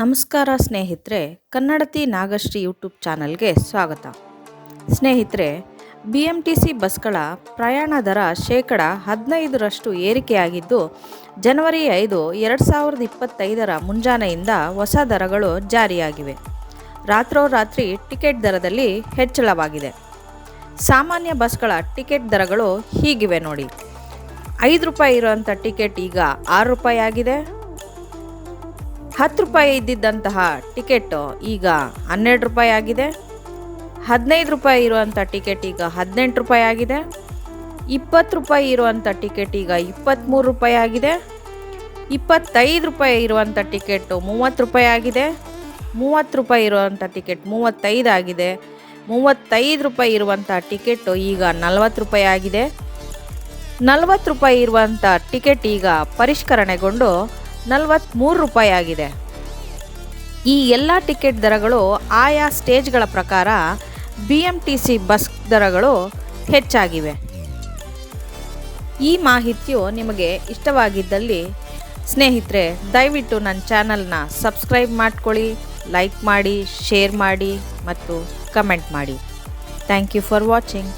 ನಮಸ್ಕಾರ ಸ್ನೇಹಿತರೆ, ಕನ್ನಡತಿ ನಾಗಶ್ರೀ ಯೂಟ್ಯೂಬ್ ಚಾನಲ್ಗೆ ಸ್ವಾಗತ. ಸ್ನೇಹಿತರೆ ಬಿ ಎಂ ಟಿ ಸಿ ಬಸ್ಗಳ ಪ್ರಯಾಣ ದರ ಶೇಕಡ ಹದಿನೈದರಷ್ಟು ಏರಿಕೆಯಾಗಿದ್ದು, ಜನವರಿ ಐದು ಎರಡು ಸಾವಿರದ ಇಪ್ಪತ್ತೈದರ ಮುಂಜಾನೆಯಿಂದ ಹೊಸ ದರಗಳು ಜಾರಿಯಾಗಿವೆ. ರಾತ್ರೋರಾತ್ರಿ ಟಿಕೆಟ್ ದರದಲ್ಲಿ ಹೆಚ್ಚಳವಾಗಿದೆ. ಸಾಮಾನ್ಯ ಬಸ್ಗಳ ಟಿಕೆಟ್ ದರಗಳು ಹೀಗಿವೆ ನೋಡಿ. ಐದು ರೂಪಾಯಿ ಇರುವಂಥ ಟಿಕೆಟ್ ಈಗ ಆರು ರೂಪಾಯಿ ಆಗಿದೆ. ಹತ್ತು ರೂಪಾಯಿ ಇದ್ದಿದ್ದಂತಹ ಟಿಕೆಟ್ ಈಗ ಹನ್ನೆರಡು ರೂಪಾಯಿ ಆಗಿದೆ. ಹದಿನೈದು ರೂಪಾಯಿ ಇರುವಂಥ ಟಿಕೆಟ್ ಈಗ ಹದಿನೆಂಟು ರೂಪಾಯಿ ಆಗಿದೆ. ಇಪ್ಪತ್ತು ರೂಪಾಯಿ ಇರುವಂಥ ಟಿಕೆಟ್ ಈಗ ಇಪ್ಪತ್ತ್ಮೂರು ರೂಪಾಯಿ ಆಗಿದೆ. ಇಪ್ಪತ್ತೈದು ರೂಪಾಯಿ ಇರುವಂಥ ಟಿಕೆಟ್ ಮೂವತ್ತು ರೂಪಾಯಿ ಆಗಿದೆ. ಮೂವತ್ತು ರೂಪಾಯಿ ಇರುವಂಥ ಟಿಕೆಟ್ ಮೂವತ್ತೈದು ಆಗಿದೆ. ಮೂವತ್ತೈದು ರೂಪಾಯಿ ಇರುವಂಥ ಟಿಕೆಟ್ ಈಗ ನಲವತ್ತು ರೂಪಾಯಿ ಆಗಿದೆ. ನಲವತ್ತು ರೂಪಾಯಿ ಇರುವಂಥ ಟಿಕೆಟ್ ಈಗ ಪರಿಷ್ಕರಣೆಗೊಂಡು ನಲವತ್ತ್ಮೂರು ರೂಪಾಯಿ ಆಗಿದೆ. ಈ ಎಲ್ಲ ಟಿಕೆಟ್ ದರಗಳು ಆಯಾ ಸ್ಟೇಜ್ಗಳ ಪ್ರಕಾರ B M T C bus ದರಗಳು ಹೆಚ್ಚಾಗಿವೆ. ಈ ಮಾಹಿತಿಯು ನಿಮಗೆ ಇಷ್ಟವಾಗಿದ್ದಲ್ಲಿ ಸ್ನೇಹಿತರೆ, ದಯವಿಟ್ಟು ನನ್ನ ಚಾನಲ್ನ ಸಬ್ಸ್ಕ್ರೈಬ್ ಮಾಡ್ಕೊಳ್ಳಿ, ಲೈಕ್ ಮಾಡಿ, ಶೇರ್ ಮಾಡಿ ಮತ್ತು ಕಮೆಂಟ್ ಮಾಡಿ. Thank you for watching.